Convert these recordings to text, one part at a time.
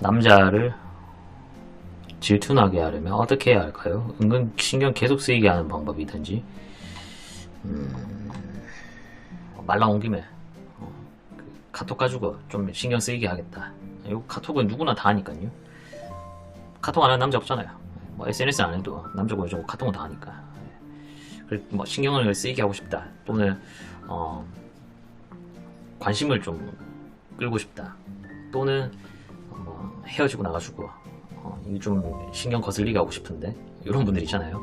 남자를 질투나게 하려면 어떻게 해야 할까요? 은근 신경 계속 쓰이게 하는 방법이든지 음, 말 나온 김에 어, 그 카톡 가지고 좀 신경 쓰이게 하겠다. 이 카톡은 누구나 다 하니까요. 카톡 안 하는 남자 없잖아요. 뭐 SNS 안 해도 남자고 여자고 카톡은 다 하니까. 뭐 신경을 쓰이게 하고 싶다. 또는 어, 관심을 좀 끌고 싶다. 또는 뭐 헤어지고 나가지고 어, 좀 신경 거슬리게 하고 싶은데 이런 분들 있잖아요.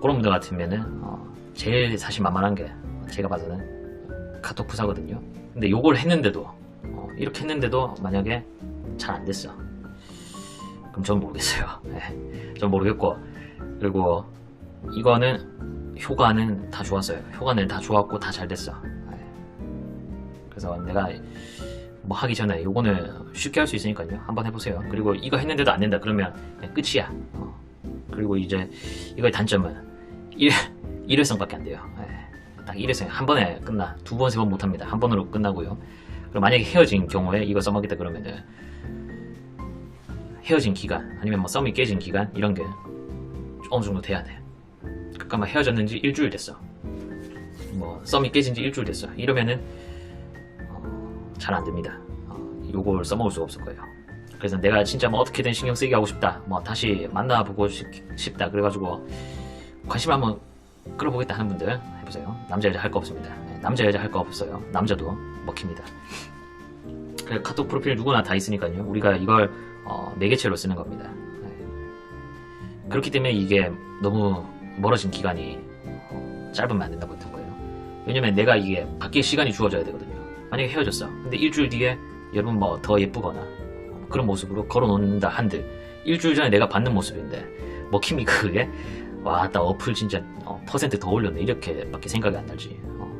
그런 분들 같으면은 어, 제일 사실 만만한 게 제가 봐서는 카톡 부사거든요. 근데 요걸 했는데도 어, 이렇게 했는데도 만약에 잘 안 됐어. 그럼 전 모르겠어요. 네, 전 모르겠고 그리고 이거는 효과는 다 좋았어요. 효과는 다 좋았고 다 잘 됐어. 네. 그래서 내가 뭐 하기 전에 요거는 쉽게 할 수 있으니까요. 한번 해보세요. 그리고 이거 했는데도 안 된다 그러면 끝이야. 어. 그리고 이제 이거의 단점은 일, 일회성 밖에 안 돼요. 예. 딱 일회성 한 번에 끝나. 두 번, 세 번 못합니다. 한 번으로 끝나고요. 그리고 만약에 헤어진 경우에 이거 써먹겠다 그러면은 헤어진 기간 아니면 뭐 썸이 깨진 기간 이런 게 어느 정도 돼야 돼. 그러니까 막 헤어졌는지 일주일 됐어. 뭐 썸이 깨진 지 일주일 됐어. 이러면은 잘 안 됩니다. 어, 요걸 써먹을 수가 없을 거예요. 그래서 내가 진짜 뭐 어떻게든 신경 쓰이게 하고 싶다. 뭐 다시 만나보고 싶, 싶다. 그래가지고 관심을 한번 끌어보겠다 하는 분들 해보세요. 남자 여자 할 거 없습니다. 네, 남자 여자 할 거 없어요. 남자도 먹힙니다. 그래, 카톡 프로필 누구나 다 있으니까요. 우리가 이걸 어, 매개체로 쓰는 겁니다. 네. 그렇기 때문에 이게 너무 멀어진 기간이 어, 짧으면 안 된다고 했던 거예요. 왜냐면 내가 이게 바뀔 시간이 주어져야 되거든요. 만약에 헤어졌어. 근데 일주일 뒤에 여러분 뭐 더 예쁘거나 그런 모습으로 걸어놓는다 한들 일주일 전에 내가 받는 모습인데 먹힘이 그게 와 나 어플 진짜 어, 퍼센트 더 올렸네 이렇게밖에 생각이 안 나지. 어,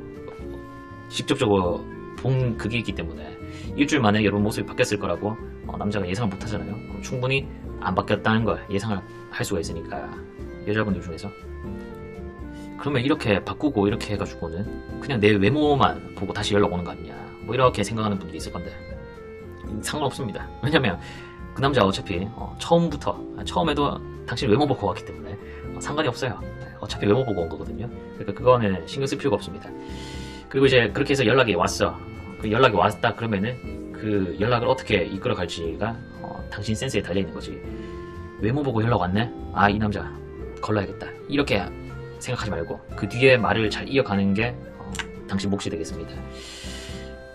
직접적으로 본 그게 있기 때문에 일주일 만에 여러분 모습이 바뀌었을 거라고 어, 남자가 예상을 못 하잖아요. 어, 충분히 안 바뀌었다는 걸 예상을 할 수가 있으니까 여자분들 중에서 그러면 이렇게 바꾸고 이렇게 해가지고는 그냥 내 외모만 보고 다시 연락 오는 거 아니냐. 뭐 이렇게 생각하는 분들이 있을 건데. 상관없습니다. 왜냐면 그 남자 어차피 어, 처음부터 처음에도 당신 외모 보고 왔기 때문에 어, 상관이 없어요. 네, 어차피 외모 보고 온 거거든요. 그러니까 그거는 신경 쓸 필요가 없습니다. 그리고 이제 그렇게 해서 연락이 왔어. 그 연락이 왔다 그러면은 그 연락을 어떻게 이끌어 갈지가 어, 당신 센스에 달려 있는 거지. 외모 보고 연락 왔네? 아 이 남자 걸러야겠다. 이렇게 생각하지 말고 그 뒤에 말을 잘 이어가는 게 어, 당신 몫이 되겠습니다.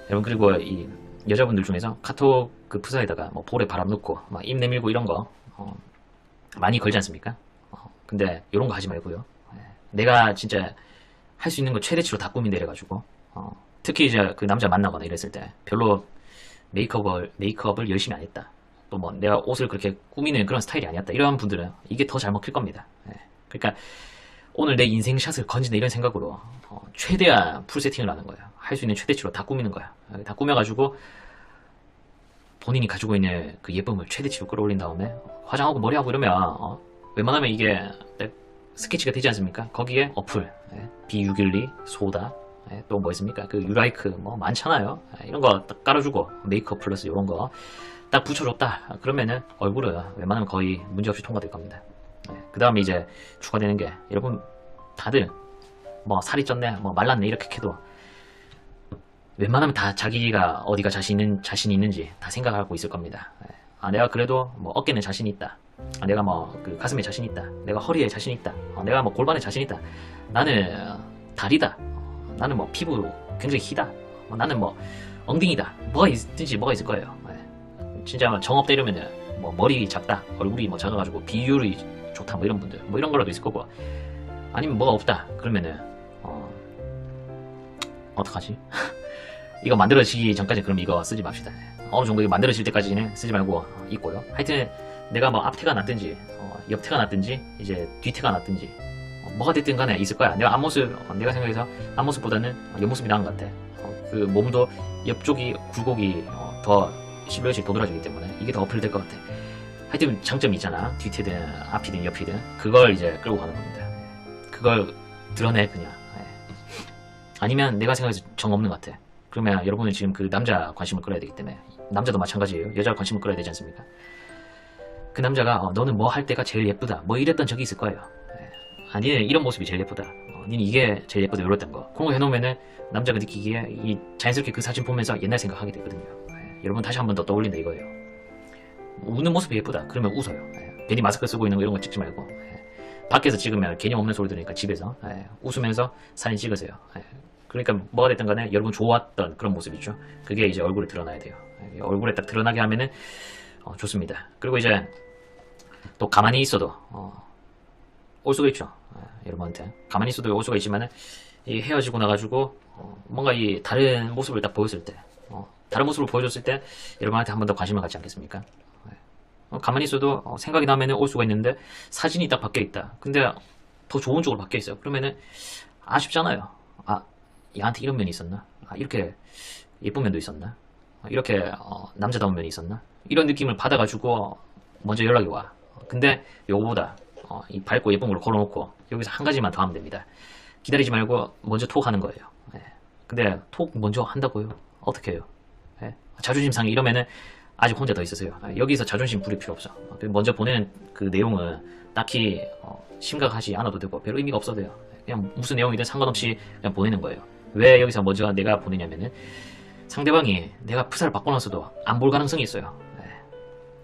여러분 그리고 이 여자분들 중에서 카톡 그 프사에다가 뭐 볼에 바람 넣고 막 입 내밀고 이런 거 어, 많이 걸지 않습니까? 어, 근데 이런 거 하지 말고요. 예, 내가 진짜 할 수 있는 거 최대치로 다 꾸민다 이래가지고 어, 특히 이제 그 남자 만나거나 이랬을 때 별로 메이크업을 메이크업을 열심히 안 했다. 또 뭐 내가 옷을 그렇게 꾸미는 그런 스타일이 아니었다. 이런 분들은 이게 더 잘 먹힐 겁니다. 예, 그러니까 오늘 내 인생 샷을 건진다 이런 생각으로 어, 최대한 풀 세팅을 하는 거예요. 할수 있는 최대치로 다 꾸미는 거야. 다 꾸며가지고 본인이 가지고 있는 그 예쁨을 최대치로 끌어올린 다음에 화장하고 머리하고 이러면 어, 웬만하면 이게 스케치가 되지 않습니까? 거기에 어플, 예, B612, 소다, 예, 또뭐 있습니까? 그 유라이크 뭐 많잖아요. 예, 이런 거 딱 깔아주고 메이크업 플러스 이런 거 딱 붙여줬다. 그러면은 얼굴은 웬만하면 거의 문제없이 통과될 겁니다. 그 다음에 이제 추가되는 게 여러분 다들 뭐 살이 쪘네 뭐 말랐네 이렇게 해도 웬만하면 다 자기가 어디가 자신 있는 자신 있는지 다 생각하고 있을 겁니다. 아 내가 그래도 뭐 어깨는 자신 있다. 아, 내가 뭐 그 가슴에 자신 있다. 내가 허리에 자신 있다. 아, 내가 뭐 골반에 자신 있다. 나는 다리다. 어, 나는 뭐 피부 굉장히 희다. 어, 나는 뭐 엉덩이다. 뭐가 있든지 뭐가 있을 거예요. 예. 진짜 정없다 이러면은 뭐 머리 작다, 얼굴이 뭐 작아가지고 비율이 좋다 뭐 이런 분들. 뭐 이런 거라도 있을 거고. 아니면 뭐가 없다. 그러면은 어 어떡하지? 이거 만들어지기 전까지 그럼 이거 쓰지 맙시다. 어느 정도 이거 만들어질 때까지는 쓰지 말고 있고요. 하여튼 내가 뭐 앞태가 났든지 어, 옆태가 났든지 이제 뒤태가 났든지 어, 뭐가 됐든 간에 있을 거야. 내가 앞모습 어, 내가 생각해서 앞모습보다는 옆모습이 나은 것 같아. 어, 그 몸도 옆쪽이 굴곡이 어, 더 실루엣이 도드라지기 때문에 이게 더 어필될 것 같아 하여튼 장점이 있잖아. 뒤태든 앞이든 옆이든 그걸 이제 끌고 가는 겁니다. 그걸 드러내 그냥. 예. 아니면 내가 생각해서 정 없는 것 같아. 그러면 여러분은 지금 그 남자 관심을 끌어야 되기 때문에 남자도 마찬가지예요. 여자가 관심을 끌어야 되지 않습니까? 그 남자가 어, 너는 뭐 할 때가 제일 예쁘다. 뭐 이랬던 적이 있을 거예요. 예. 아, 니는 이런 모습이 제일 예쁘다. 어, 니는 이게 제일 예쁘다. 이랬던 거. 그런 거 해놓으면은 남자가 느끼기에 이 자연스럽게 그 사진 보면서 옛날 생각하게 되거든요. 예. 여러분 다시 한 번 더 떠올린다 이거예요. 웃는 모습이 예쁘다. 그러면 웃어요. 예. 괜히 마스크 쓰고 있는 거 이런 거 찍지 말고. 예. 밖에서 찍으면 개념 없는 소리 들으니까 집에서 예. 웃으면서 사진 찍으세요. 예. 그러니까 뭐가 됐든 간에 여러분 좋았던 그런 모습이죠. 그게 이제 얼굴에 드러나야 돼요. 예. 얼굴에 딱 드러나게 하면은 어, 좋습니다. 그리고 이제 또 가만히 있어도 어, 올 수가 있죠. 예, 여러분한테 가만히 있어도 올 수가 있지만은 이 헤어지고 나가지고 어, 뭔가 이 다른 모습을 딱 보였을 때, 어, 다른 모습을 보여줬을 때 여러분한테 한 번 더 관심을 갖지 않겠습니까? 예. 어, 가만히 있어도 어, 생각이 나면은 올 수가 있는데 사진이 딱 바뀌어 있다. 근데 더 좋은 쪽으로 바뀌어 있어요. 그러면은 아쉽잖아요. 아 얘한테 이런 면이 있었나? 아, 이렇게 예쁜 면도 있었나? 아, 이렇게 어, 남자다운 면이 있었나? 이런 느낌을 받아가지고 먼저 연락이 와. 근데 요거보다 어, 이 밝고 예쁜 걸로 걸어놓고 여기서 한 가지만 더 하면 됩니다. 기다리지 말고 먼저 톡 하는 거예요. 예. 근데 톡 먼저 한다고요? 어떻게 해요? 예. 자존심 상해 이러면은 아직 혼자 더 있으세요. 아, 여기서 자존심 부릴 필요 없어. 어, 그 먼저 보내는 그 내용은 딱히 어, 심각하지 않아도 되고 별 의미가 없어도 돼요. 그냥 무슨 내용이든 상관없이 그냥 보내는 거예요. 왜 여기서 먼저 내가 보내냐면은 상대방이 내가 프사를 바꿔놨어도 안 볼 가능성이 있어요. 예.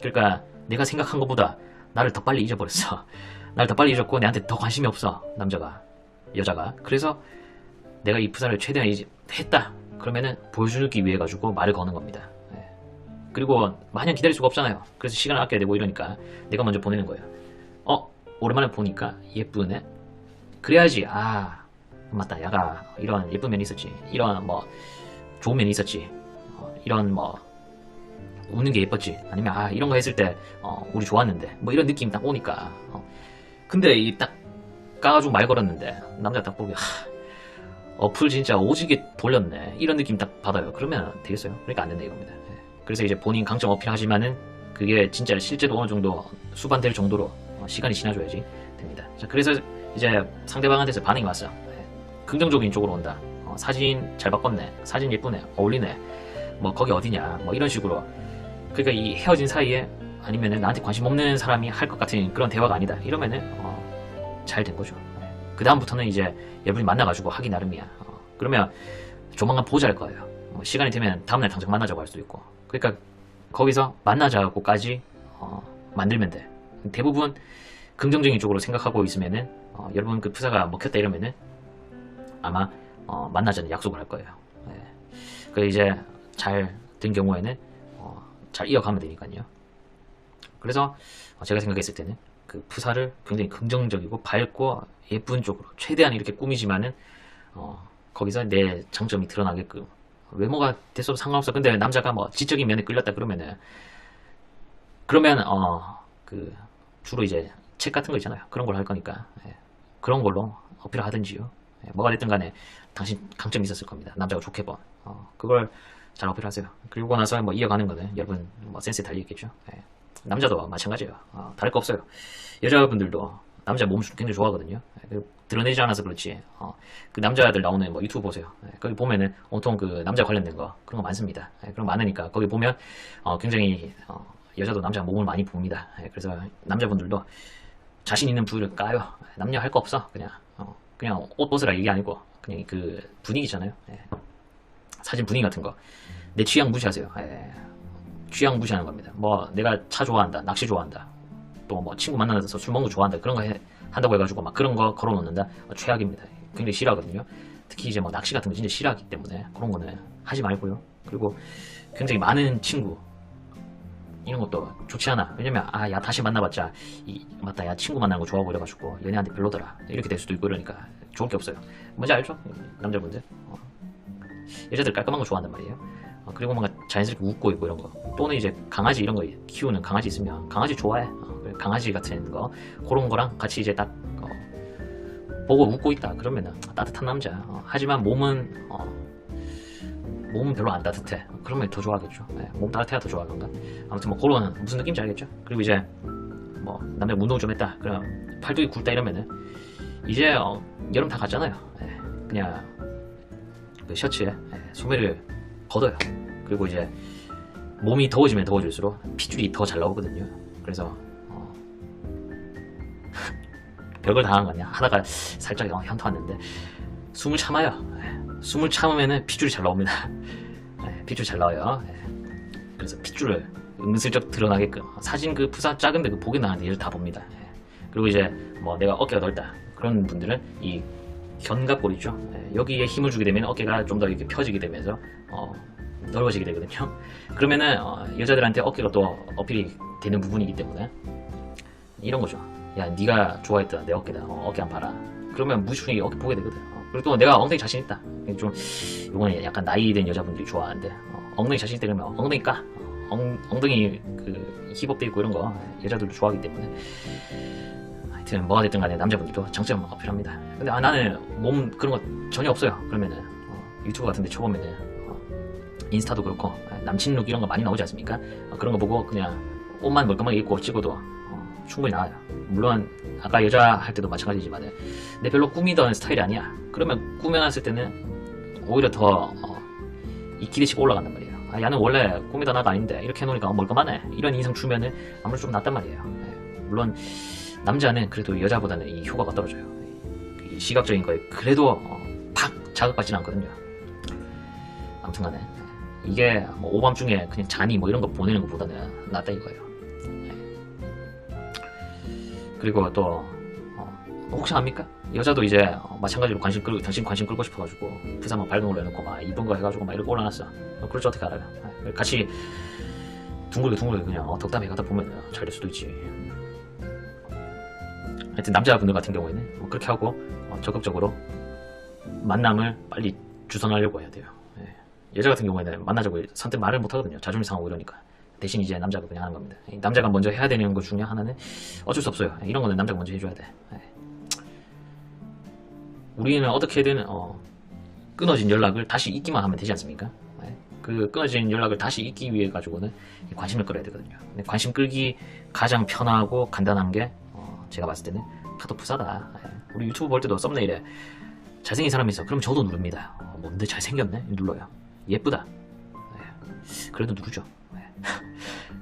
그러니까 내가 생각한 것보다 나를 더 빨리 잊어버렸어. 나를 더 빨리 잊었고 내한테 더 관심이 없어 남자가 여자가. 그래서 내가 이 프사를 최대한 이제 했다. 그러면은 보여주기 위해 가지고 말을 거는 겁니다. 예. 그리고 마냥 기다릴 수가 없잖아요. 그래서 시간을 아껴야 되고 이러니까 내가 먼저 보내는 거예요. 어 오랜만에 보니까 예쁘네. 그래야지 아 맞다 야가 이런 예쁜 면이 있었지. 이런 뭐 좋은 면이 있었지. 어, 이런 뭐 웃는 게 예뻤지. 아니면 아 이런 거 했을 때 어, 우리 좋았는데 뭐 이런 느낌 딱 오니까. 어. 근데 이 딱 까가지고 말 걸었는데 남자 딱 보기 하, 어플 진짜 오지게 돌렸네. 이런 느낌 딱 받아요. 그러면 되겠어요. 그러니까 안 된다 이겁니다. 예. 그래서 이제 본인 강점 어필하지만은 그게 진짜 실제로 어느 정도 수반될 정도로 어, 시간이 지나줘야지 됩니다. 자, 그래서 이제 상대방한테서 반응이 왔어. 예. 긍정적인 쪽으로 온다. 어, 사진 잘 바꿨네. 사진 예쁘네. 어울리네. 뭐 거기 어디냐. 뭐 이런 식으로. 그러니까 이 헤어진 사이에 아니면은 나한테 관심 없는 사람이 할 것 같은 그런 대화가 아니다. 이러면은 어, 잘 된 거죠. 그 다음부터는 이제 여러분이 만나가지고 하기 나름이야. 어, 그러면 조만간 보자 할 거예요. 뭐 시간이 되면 다음날 당장 만나자고 할 수도 있고. 그러니까 거기서 만나자고까지 어, 만들면 돼. 대부분 긍정적인 쪽으로 생각하고 있으면은 어, 여러분 그 프사가 먹혔다 이러면은 아마 어, 만나자는 약속을 할 거예요. 예. 그 이제 잘 된 경우에는 어, 잘 이어가면 되니까요. 그래서 어, 제가 생각했을 때는 그 프사를 굉장히 긍정적이고 밝고 예쁜 쪽으로 최대한 이렇게 꾸미지만은 어, 거기서 내 장점이 드러나게끔 외모가 됐어도 상관없어. 근데 남자가 뭐 지적인 면에 끌렸다 그러면은 그러면 어 그 주로 이제 책 같은 거 있잖아요. 그런 걸 할 거니까 예. 그런 걸로 어필을 하든지요. 예, 뭐가 됐든 간에 당신 강점이 있었을 겁니다. 남자가 좋게 본 어, 그걸 잘 어필하세요. 그리고 나서 뭐 이어가는 거는 여러분 뭐 센스에 달려 있겠죠. 예. 남자도 마찬가지예요. 어, 다를 거 없어요. 여자분들도 남자 몸을 굉장히 좋아하거든요. 드러내지 않아서 그렇지. 어, 그 남자들 나오는 뭐 유튜브 보세요. 예, 거기 보면은 온통 그 남자 관련된 거 그런 거 많습니다. 예, 그런 거 많으니까 거기 보면 어, 굉장히 어, 여자도 남자 몸을 많이 봅니다. 예, 그래서 남자분들도 자신 있는 부위를 까요. 예, 남녀 할 거 없어. 그냥 어, 그냥 옷 벗으라 이게 아니고 그냥 그 분위기잖아요. 예. 사진 분위기 같은 거. 내 취향 무시하세요. 예. 취향 무시하는 겁니다. 뭐 내가 차 좋아한다, 낚시 좋아한다, 또 뭐 친구 만나서 술 먹는 거 좋아한다 그런 거 해- 한다고 해가지고 막 그런 거 걸어놓는다 어, 최악입니다. 굉장히 싫어하거든요. 특히 이제 뭐 낚시 같은 거 진짜 싫어하기 때문에 그런 거는 하지 말고요. 그리고 굉장히 많은 친구 이런 것도 좋지 않아. 왜냐면 아 야 다시 만나봤자 이 맞다 야 친구 만나는 거 좋아하고 이래가지고 연애한테 별로더라 이렇게 될 수도 있고 이러니까 좋을 게 없어요. 뭔지 알죠? 남자분들 어. 여자들 깔끔한 거 좋아한단 말이에요. 어, 그리고 뭔가 자연스럽게 웃고 있고 이런 거. 또는 이제 강아지 이런 거 키우는 강아지 있으면 강아지 좋아해. 어, 강아지 같은 거 그런 거랑 같이 이제 딱 어, 보고 웃고 있다. 그러면은 따뜻한 남자. 어, 하지만 몸은 어, 몸은 별로 안 따뜻해. 그러면 더 좋아하겠죠. 네, 몸 따뜻해야 더 좋아하던가. 아무튼 뭐 그런 무슨 느낌인지 알겠죠. 그리고 이제 뭐 남자 운동 좀 했다. 그럼 팔뚝이 굵다 이러면은 이제 어, 여름 다 갔잖아요. 예, 그냥 그 셔츠에 예, 소매를 걷어요. 그리고 이제 몸이 더워지면 더워질수록 핏줄이 더 잘 나오거든요. 그래서 어, 별걸 다한거 아니야. 하다가 살짝 현타 왔는데 숨을 참아요. 예, 숨을 참으면 핏줄이 잘 나옵니다. 예, 핏줄 잘 나와요. 예. 그래서 핏줄을 은근슬쩍 드러나게끔 사진 그 부사 작은데 그 보게 나는데 이를 다 봅니다. 예. 그리고 이제 뭐 내가 어깨가 넓다 그런 분들은 이 견갑골 있죠. 예, 여기에 힘을 주게 되면 어깨가 좀 더 이렇게 펴지게 되면서 어, 넓어지게 되거든요. 그러면은 어, 여자들한테 어깨가 또 어필이 되는 부분이기 때문에 이런 거죠. 야, 네가 좋아했던 내 어깨다. 어, 어깨 한 봐라. 그러면 무의식중에 어깨 보게 되거든. 어, 그리고 또 내가 엉덩이 자신 있다. 좀 이거는 약간 나이 된 여자분들이 좋아하는데 어, 엉덩이 자신 있다 그러면 엉덩이 까. 어, 엉, 엉덩이 그 힙업돼 있고 이런 거 여자들도 좋아하기 때문에 하여튼 뭐가 됐든 간에 남자분들도 장점 어필합니다. 근데 아, 나는 몸 그런 거 전혀 없어요. 그러면은 어, 유튜브 같은 데 쳐보면은 어, 인스타도 그렇고 아, 남친 룩 이런 거 많이 나오지 않습니까? 어, 그런 거 보고 그냥 옷만 멀끔하게 입고 찍어도 어, 충분히 나와요. 물론 아까 여자 할 때도 마찬가지지만 내 별로 꾸미던 스타일이 아니야. 그러면 꾸며놨을 때는 오히려 더 어, 이 기대치가 올라간단 말이에요. 아, 야는 원래 꾸미던 아가 아닌데 이렇게 해놓으니까 어, 멀끔하네. 이런 인상 주면은 아무래도 좀 낫단 말이에요. 네. 물론 남자는 그래도 여자보다는 이 효과가 떨어져요. 이 시각적인 거에 그래도 어, 팍 자극받지는 않거든요. 아무튼간에 이게 뭐 오밤중에 그냥 잔이 뭐 이런 거 보내는 것보다는 낫다 이거예요. 네. 그리고 또 어, 혹시 압니까? 여자도 이제 어, 마찬가지로 관심 끌고 당신 관심 끌고 싶어가지고 부산 막 밝은 걸로 해놓고 막 이쁜 거 해가지고 막 이렇게 올라놨어. 어, 그럴 줄 어떻게 알아요? 네. 같이 둥글게 둥글게 그냥 어, 덕담해 가다 보면 잘 될 수도 있지. 하여튼 남자분들 같은 경우에는 뭐 그렇게 하고 어, 적극적으로 만남을 빨리 주선하려고 해야 돼요. 예. 여자 같은 경우에는 만나자고 선뜻 말을 못 하거든요. 자존심 상하고 이러니까. 대신 이제 남자가 그냥 하는 겁니다. 이 남자가 먼저 해야 되는 것 중에 하나는 어쩔 수 없어요. 이런 거는 남자가 먼저 해줘야 돼. 예. 우리는 어떻게든 어, 끊어진 연락을 다시 잇기만 하면 되지 않습니까? 예. 그 끊어진 연락을 다시 잇기 위해 가지고는 이 관심을 끌어야 되거든요. 관심 끌기 가장 편하고 간단한 게 어, 제가 봤을 때는 카톡 부사다. 예. 우리 유튜브 볼 때도 썸네일에 잘생긴 사람이 있어. 그럼 저도 누릅니다. 어, 뭔데 잘생겼네? 눌러요. 예쁘다. 예. 그래도 누르죠.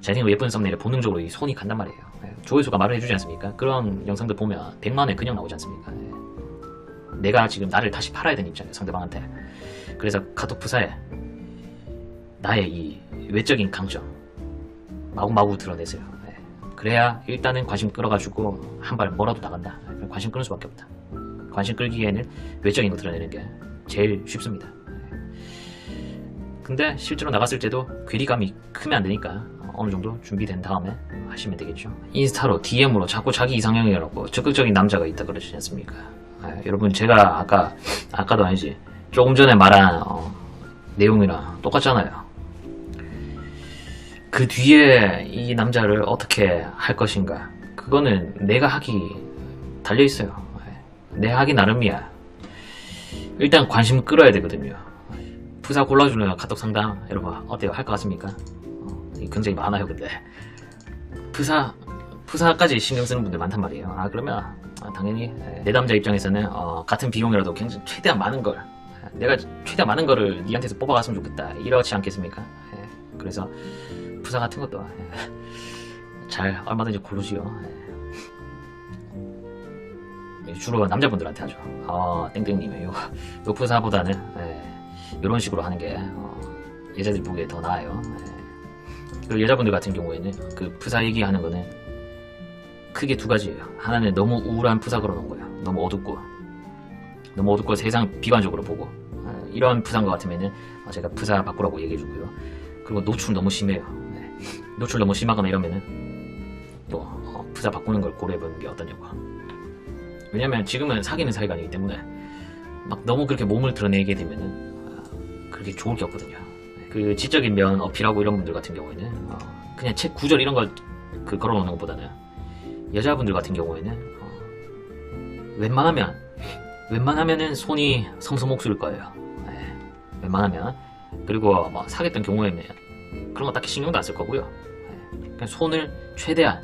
예. 잘생기고 예쁜 썸네일에 본능적으로 이 손이 간단 말이에요. 예. 조회수가 말을 해주지 않습니까? 그런 영상들 보면 100만에 그냥 나오지 않습니까? 예. 내가 지금 나를 다시 팔아야 되는 입장이에요. 상대방한테. 그래서 카톡 부사에 나의 이 외적인 강점 마구마구 드러내세요. 예. 그래야 일단은 관심 끌어가지고 한 발 뭐라도 나간다. 예. 관심 끄는 수밖에 없다. 관심 끌기에는 외적인 거 드러내는 게 제일 쉽습니다. 예. 근데 실제로 나갔을 때도 괴리감이 크면 안 되니까 어느 정도 준비된 다음에 하시면 되겠죠. 인스타로 DM으로 자꾸 자기 이상형이라고 적극적인 남자가 있다 그러지 않습니까? 예, 여러분 제가 아까 아까도 아니지 조금 전에 말한 어, 내용이랑 똑같잖아요. 그 뒤에 이 남자를 어떻게 할 것인가 그거는 내가 하기 달려 있어요. 내 하기 나름이야. 일단 관심 끌어야 되거든요. 부사 골라주는 카톡 상담 여러분 어때요? 할 것 같습니까? 어, 굉장히 많아요 근데 부사 부사까지 신경 쓰는 분들 많단 말이에요. 아 그러면 아, 당연히 내 남자 입장에서는 어, 같은 비용이라도 굉장히 최대한 많은 걸 내가 최대한 많은 거를 니한테서 뽑아갔으면 좋겠다 이렇지 않겠습니까? 예, 그래서 부사 같은 것도 예, 잘 얼마든지 고르지요. 예. 주로 남자분들한테 하죠. 아, 땡땡님, 요, 요 부사보다는, 예, 이런 식으로 하는 게, 어, 여자들이 보기에 더 나아요. 예. 그리고 여자분들 같은 경우에는, 그 부사 얘기하는 거는, 크게 두 가지예요. 하나는 너무 우울한 부사 걸어놓은 거예요. 너무 어둡고, 너무 어둡고 세상 비관적으로 보고, 예, 이런 부사인 것 같으면은, 어, 제가 부사 바꾸라고 얘기해 주고요. 그리고 노출 너무 심해요. 예. 노출 너무 심하거나 이러면은, 또, 어, 부사 바꾸는 걸 고려해 보는 게 어떠냐고. 왜냐면 지금은 사귀는 사이가 아니기 때문에 막 너무 그렇게 몸을 드러내게 되면은 아, 그렇게 좋을 게 없거든요. 그 지적인 면 어필하고 이런 분들 같은 경우에는 어, 그냥 책 구절 이런 걸 그 걸어놓는 것보다는 여자분들 같은 경우에는 어, 웬만하면 웬만하면은 손이 섬섬옥수일 거예요. 네, 웬만하면 그리고 뭐 사귀었던 경우에는 그런 거 딱히 신경도 안 쓸 거고요. 네, 그냥 손을 최대한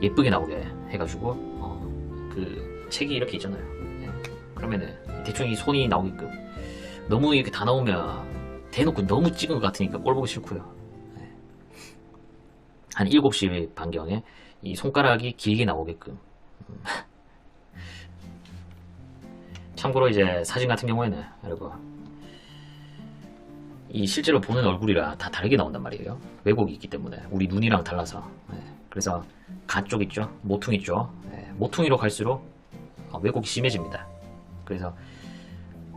예쁘게 나오게 해가지고 어, 그 책이 이렇게 있잖아요. 네. 그러면은 대충 이 손이 나오게끔 너무 이렇게 다 나오면 대놓고 너무 찍은 것 같으니까 꼴 보기 싫고요. 네. 한 7시 반경에 이 손가락이 길게 나오게끔 음. 참고로 이제 사진 같은 경우에는 여러분 이 실제로 보는 얼굴이랑 다 다르게 나온단 말이에요 왜곡이 있기 때문에 우리 눈이랑 달라서 네. 그래서 가쪽 있죠 모퉁 있죠 네. 모퉁이로 갈수록 어, 왜곡이 심해집니다 그래서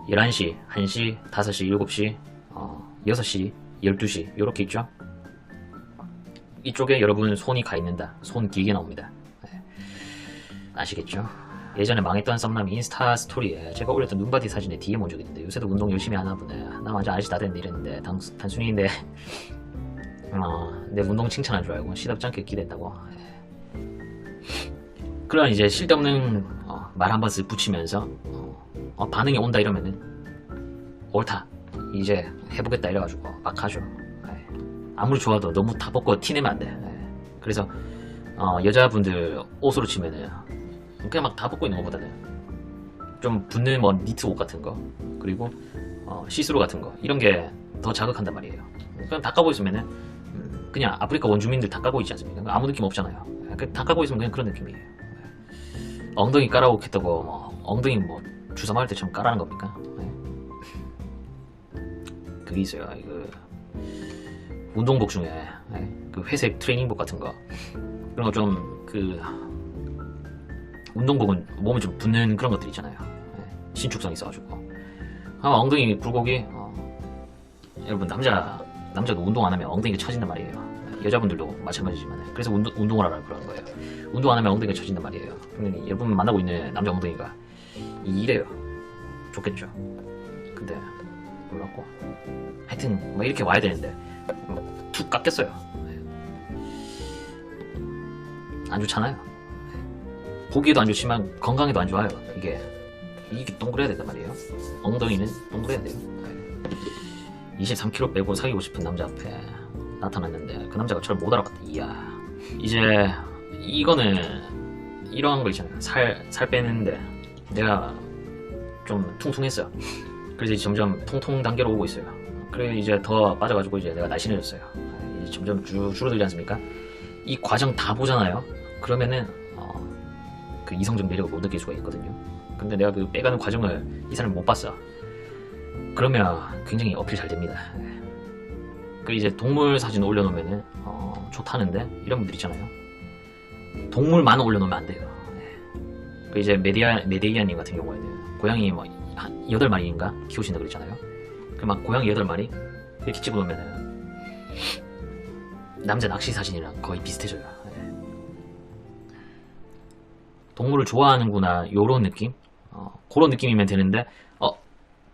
11시, 1시, 5시, 7시, 어, 6시, 12시 이렇게 있죠? 이쪽에 여러분 손이 가 있는다. 손 길게 나옵니다. 네. 아시겠죠? 예전에 망했던 썸남이 인스타 스토리에 제가 올렸던 눈바디 사진에 DM 온 적이 있는데 요새도 운동 열심히 하나 보네. 나 완전 아저씨 다 됐는데 이랬는데 단, 단순히인데. 어, 내 운동 칭찬한 줄 알고 시답지 않게 기대했다고. 그런 이제 쓸데없는 어, 말 한번쓱 붙이면서 어, 어, 반응이 온다 이러면은 옳다 이제 해보겠다 이래가지고 막 하죠. 예. 아무리 좋아도 너무 다 벗고 티내면 안돼. 그래서 어, 여자분들 옷으로 치면은 그냥 막 다 벗고 있는 것보다는 좀 붙는 뭐 니트 옷 같은 거 그리고 어, 시스루 같은 거 이런 게 더 자극한단 말이에요. 그냥 다 까고 있으면은 음, 그냥 아프리카 원주민들 다 까고 있지 않습니까? 아무 느낌 없잖아요. 그다 까고 있으면 그냥 그런 느낌이에요. 엉덩이 깔아오겠다고 뭐 엉덩이 뭐 주사 맞을 때처럼 까라는 겁니까? 네. 그게 있어요 그 운동복 중에 네, 그 회색 트레이닝복 같은 거 그런 거 좀 그 운동복은 몸에 좀 붙는 그런 것들 있잖아요. 네, 신축성 있어가지고. 아마 엉덩이 굴곡이 어, 여러분 남자 남자도 운동 안 하면 엉덩이가 처진단 말이에요. 네, 여자분들도 마찬가지지만 그래서 운동, 운동을 하라 그러는 거예요. 운동 안 하면 엉덩이가 처진단 말이에요. 근데 여러분 만나고 있는 남자 엉덩이가 이래요. 좋겠죠. 근데 몰랐고 하여튼 뭐 이렇게 와야 되는데 뭐툭 깎였어요. 네. 안 좋잖아요. 보기에도 안 좋지만 건강에도 안 좋아요. 이게 이게 동그래야 된단 말이에요. 엉덩이는 동그래야 돼요. 23kg 빼고 사귀고 싶은 남자 앞에 나타났는데 그 남자가 저를 못 알아봤다. 이야. 이제 이거는 이런 거 있잖아요. 살, 살 빼는데 내가 좀 퉁퉁했어요. 그래서 이제 점점 통통 단계로 오고 있어요. 그래 이제 더 빠져가지고 이제 내가 날씬해졌어요. 이제 점점 줄, 줄어들지 않습니까? 이 과정 다 보잖아요. 그러면은 어, 그 이성적 매력을 못 느낄 수가 있거든요. 근데 내가 그 빼가는 과정을 이 사람을 못 봤어. 그러면 굉장히 어필 잘 됩니다. 그 이제 동물 사진 올려놓으면은 어, 좋다는데 이런 분들 있잖아요. 동물만 올려놓으면 안 돼요. 그 이제 메디아 메데이아님 같은 경우에는 고양이 뭐 한 8마리인가 키우신다 그랬잖아요. 그 막 고양이 8마리 이렇게 집어놓으면은 남자 낚시 사진이랑 거의 비슷해져요. 예. 동물을 좋아하는구나 요런 느낌? 어, 그런 느낌이면 되는데 어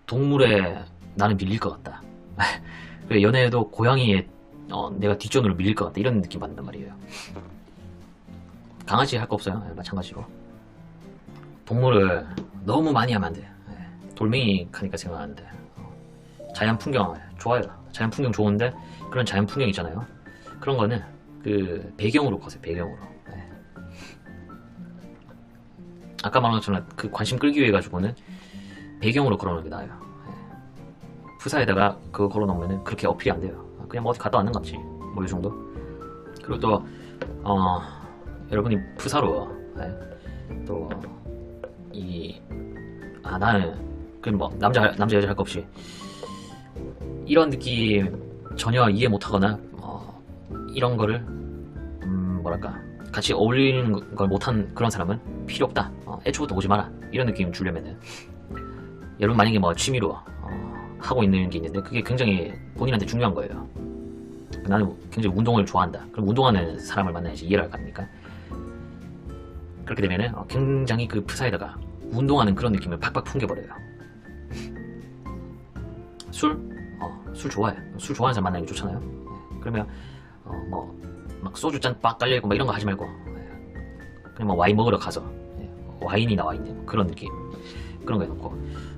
동물에 나는 밀릴 것 같다. 연애에도 고양이에 어, 내가 뒷전으로 밀릴 것 같다 이런 느낌 받는단 말이에요. 강아지 할 거 없어요. 예, 마찬가지로 동물을 너무 많이 하면 안 돼. 예, 돌멩이 하니까 생각하는데 어, 자연 풍경 좋아요. 자연 풍경 좋은데 그런 자연 풍경 있잖아요. 그런 거는 그 배경으로 거세요. 배경으로. 예. 아까 말한 것처럼 그 관심 끌기 위해 가지고는 배경으로 걸어놓는 게 나아요. 예. 푸사에다가 그거 걸어놓으면 그렇게 어필이 안 돼요. 그냥 뭐 어디 갔다 왔는 것 같지. 뭐 이 정도. 그리고 또 어, 여러분이 푸사로 예. 또이 아 나는 그뭐 남자 남자 여자 할 거 없이 이런 느낌 전혀 이해 못하거나 어, 이런 거를 음, 뭐랄까 같이 어울리는 걸 못한 그런 사람은 필요 없다. 어, 애초부터 오지 마라. 이런 느낌 주려면은 여러분 만약에 뭐 취미로 어, 하고 있는 게 있는데 그게 굉장히 본인한테 중요한 거예요. 나는 굉장히 운동을 좋아한다. 그럼 운동하는 사람을 만나야지 이해를 할 거 아닙니까? 그렇게 되면은 어, 굉장히 그 프사에다가 운동하는 그런 느낌을 팍팍 풍겨버려요. 술? 어, 술 좋아해. 술 좋아하는 사람 만나는 게 좋잖아요. 네. 그러면 어, 뭐, 막 소주 잔 빡 깔려있고 막 이런 거 하지 말고 네. 그냥 뭐 와인 먹으러 가서 네. 와인이 나와 있는 그런 느낌 그런 거 해놓고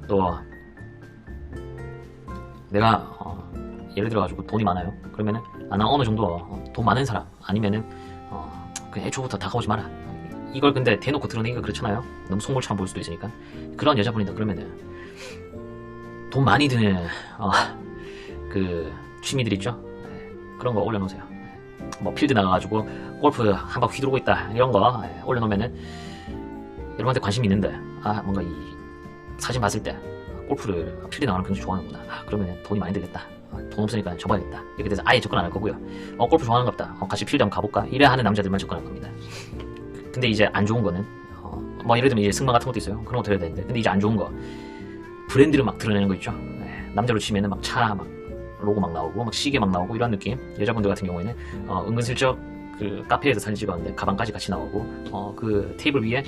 또 내가 어, 예를 들어가지고 돈이 많아요. 그러면은 아, 나 어느 정도 어, 돈 많은 사람 아니면은 어, 그냥 애초부터 다가오지 마라. 이걸 근데 대놓고 드러내기가 그렇잖아요. 너무 속물처럼 보일 수도 있으니까 그런 여자분이다 그러면은 돈 많이 드는 어, 그 취미들 있죠. 네, 그런 거 올려놓으세요. 네. 뭐 필드 나가가지고 골프 한방 휘두르고 있다 이런 거 예, 올려놓으면은 여러분한테 관심이 있는데 아 뭔가 이 사진 봤을 때 골프를 필드 나가는 거 굉장히 좋아하는구나. 아 그러면 돈이 많이 들겠다. 아, 돈 없으니까 접어야겠다. 이렇게 돼서 아예 접근 안 할 거고요. 어 골프 좋아하는 것 같다. 어, 같이 필드 한번 가볼까? 이래 하는 남자들만 접근할 겁니다. 근데 이제 안 좋은 거는 어, 뭐 예를 들면 이제 승마 같은 것도 있어요. 그런 거 드려야 되는데. 근데 이제 안 좋은 거 브랜드를 막 드러내는 거 있죠 예, 남자로 치면은 막 차 막 로고 막 나오고 막 시계 막 나오고 이런 느낌 여자분들 같은 경우에는 어, 은근슬쩍 그 카페에서 사진 찍었는데 가방까지 같이 나오고 어, 그 테이블 위에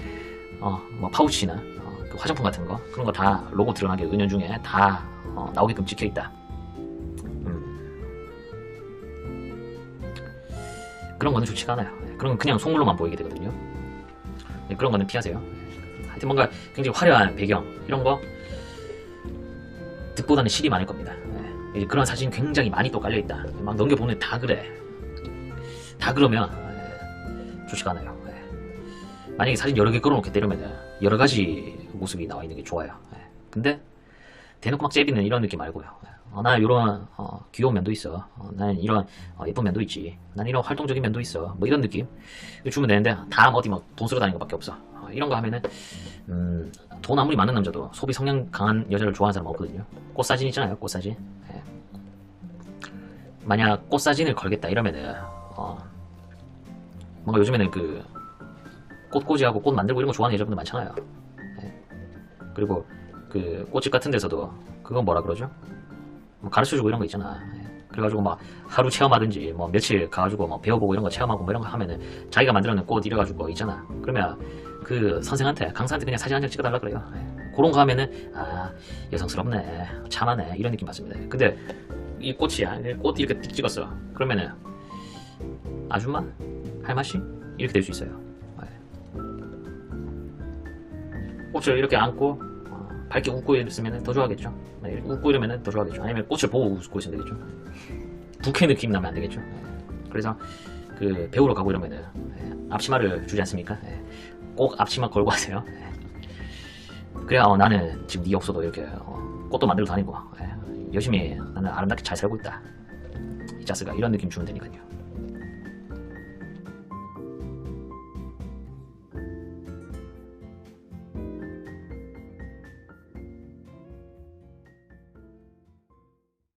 어, 뭐 파우치나 어, 그 화장품 같은 거 그런 거 다 로고 드러나게 은연중에 다 어, 나오게끔 찍혀 있다. 음. 그런 거는 좋지가 않아요. 예, 그런 건 그냥 속물로만 보이게 되거든요. 예, 그런 거는 피하세요. 예, 하여튼 뭔가 굉장히 화려한 배경 이런 거 득보다는 실이 많을 겁니다. 예, 그런 사진 굉장히 많이 또 깔려 있다. 막 넘겨보면 다 그래. 다 그러면 예, 좋지가 않아요. 예. 만약에 사진 여러 개 걸어놓게 되려면 여러 가지 모습이 나와 있는 게 좋아요. 예. 근데 대놓고 막 째비는 이런 느낌 말고요. 어, 나 이런 어, 귀여운 면도 있어. 어, 나는 이런 어, 예쁜 면도 있지. 난 이런 활동적인 면도 있어. 뭐 이런 느낌 주면 되는데 다 어디 막 돈 쓰러 다니는 것밖에 없어. 어, 이런 거 하면은 음, 돈 아무리 많은 남자도 소비 성향 강한 여자를 좋아하는 사람 없거든요. 꽃 사진 있잖아요. 꽃 사진. 예. 만약 꽃 사진을 걸겠다 이러면은 어, 뭔가 요즘에는 그 꽃꽂이하고 꽃 만들고 이런 거 좋아하는 여자분들 많잖아요. 예. 그리고 그 꽃집 같은 데서도 그건 뭐라 그러죠? 뭐 가르쳐주고 이런 거 있잖아. 예. 그래가지고 막 하루 체험하든지 뭐 며칠 가가지고 뭐 배워보고 이런 거 체험하고 뭐 이런 거 하면은 자기가 만들어낸 꽃 이래가지고 있잖아. 그러면 그 선생한테 강사한테 그냥 사진 한 장 찍어달라 그래요. 예. 그런 거 하면은 아 여성스럽네, 참하네 이런 느낌 받습니다. 근데 이 꽃이야, 꽃 이렇게 띡 찍었어. 그러면은 아줌마, 할마씨 이렇게 될 수 있어요. 예. 꽃을 이렇게 안고 어, 밝게 웃고 있으면 더 좋아하겠죠. 네, 웃고 이러면 더 좋아하겠죠. 아니면 꽃을 보고 웃고 있으면 되겠죠. 부캐 느낌 나면 안 되겠죠. 네. 그래서 그 배우러 가고 이러면은 예, 앞치마를 주지 않습니까? 예. 꼭 앞치마 걸고 하세요. 예. 그래야 어, 나는 지금 네 없어도 이렇게 어, 꽃도 만들고 다니고 예. 열심히 나는 아름답게 잘 살고 있다. 이 자스가 이런 느낌 주면 되니까요.